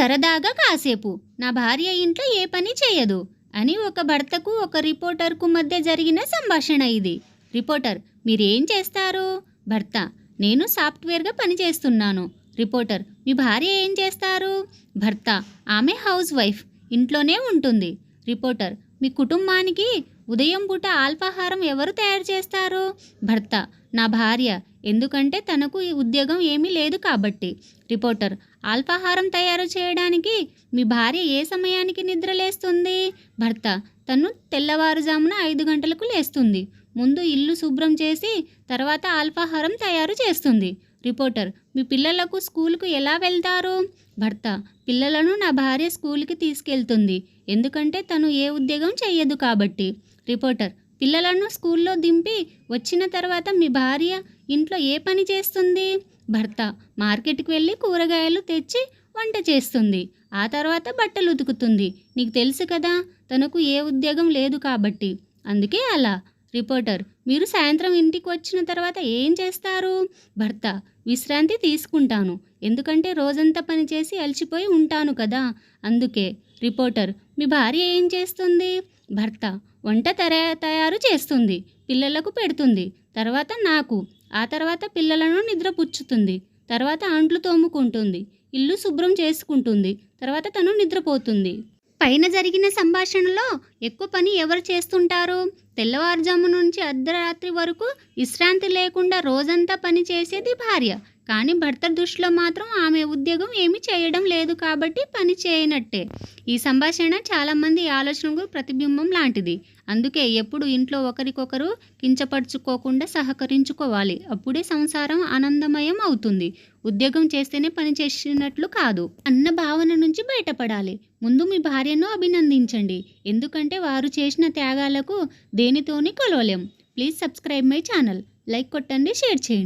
సరదాగా కాసేపు. నా భార్య ఇంట్లో ఏ పని చేయదు అని ఒక భర్తకు ఒక రిపోర్టర్కు మధ్య జరిగిన సంభాషణ ఇది. రిపోర్టర్ మీరేం చేస్తారు? భర్త నేను సాఫ్ట్వేర్గా పనిచేస్తున్నాను రిపోర్టర్ మీ భార్య ఏం చేస్తారు? భర్త ఆమె హౌస్ వైఫ్ ఇంట్లోనే ఉంటుంది. రిపోర్టర్ మీ కుటుంబానికి ఉదయం పూట అల్పాహారం ఎవరు తయారు చేస్తారు? భర్త. నా భార్య. ఎందుకంటే తనకు ఈ ఉద్యోగం ఏమీ లేదు కాబట్టి. రిపోర్టర్. అల్పాహారం తయారు చేయడానికి మీ భార్య ఏ సమయానికి నిద్రలేస్తుంది భర్త. తను తెల్లవారుజామున ఐదు గంటలకు లేస్తుంది. ముందు ఇల్లు శుభ్రం చేసి తర్వాత అల్పాహారం తయారు చేస్తుంది. రిపోర్టర్. మీ పిల్లలకు స్కూల్కు ఎలా వెళ్తారు? భర్త పిల్లలను నా భార్య స్కూల్కి తీసుకెళ్తుంది. ఎందుకంటే తను ఏ ఉద్యోగం చేయదు కాబట్టి. రిపోర్టర్. పిల్లలను స్కూల్లో దింపి వచ్చిన తర్వాత మీ భార్య ఇంట్లో ఏ పని చేస్తుంది? భర్త మార్కెట్కి వెళ్ళి కూరగాయలు తెచ్చి వంట చేస్తుంది. ఆ తర్వాత బట్టలు ఉతుకుతుంది. నీకు తెలుసు కదా తనకు ఏ ఉద్యోగం లేదు కాబట్టి. అందుకే అలా. రిపోర్టర్ మీరు సాయంత్రం ఇంటికి వచ్చిన తర్వాత ఏం చేస్తారు? భర్త విశ్రాంతి తీసుకుంటాను. ఎందుకంటే రోజంతా పనిచేసి అలసిపోయి ఉంటాను కదా. అందుకే రిపోర్టర్ మీ భార్య ఏం చేస్తుంది? భర్త వంట తయా తయారు చేస్తుంది పిల్లలకు పెడుతుంది. తర్వాత నాకు ఆ తర్వాత పిల్లలను నిద్రపుచ్చుతుంది. తర్వాత అంట్లు తోముకుంటుంది ఇల్లు శుభ్రం చేసుకుంటుంది. తర్వాత తను నిద్రపోతుంది. పైన జరిగిన సంభాషణలో ఎక్కువ పని ఎవరు చేస్తుంటారు? తెల్లవారుజాము నుంచి అర్ధరాత్రి వరకు విశ్రాంతి లేకుండా రోజంతా పని చేసేది భార్య. కానీ భర్త దృష్టిలో మాత్రం ఆమె ఉద్యోగం ఏమీ చేయడం లేదు కాబట్టి పని చేయనట్టే. ఈ సంభాషణ చాలామంది ఆలోచనకు ప్రతిబింబం లాంటిది. అందుకే ఎప్పుడు ఇంట్లో ఒకరికొకరు కించపరుచుకోకుండా సహకరించుకోవాలి. అప్పుడే సంసారం ఆనందమయం అవుతుంది. ఉద్యోగం చేస్తేనే పని చేసినట్లు కాదు. అన్న భావన నుంచి బయటపడాలి. ముందు మీ భార్యను అభినందించండి. ఎందుకంటే వారు చేసిన త్యాగాలకు దేనితోని కొలవలేం. Please subscribe my channel. Like కొట్టండి షేర్ చేయండి.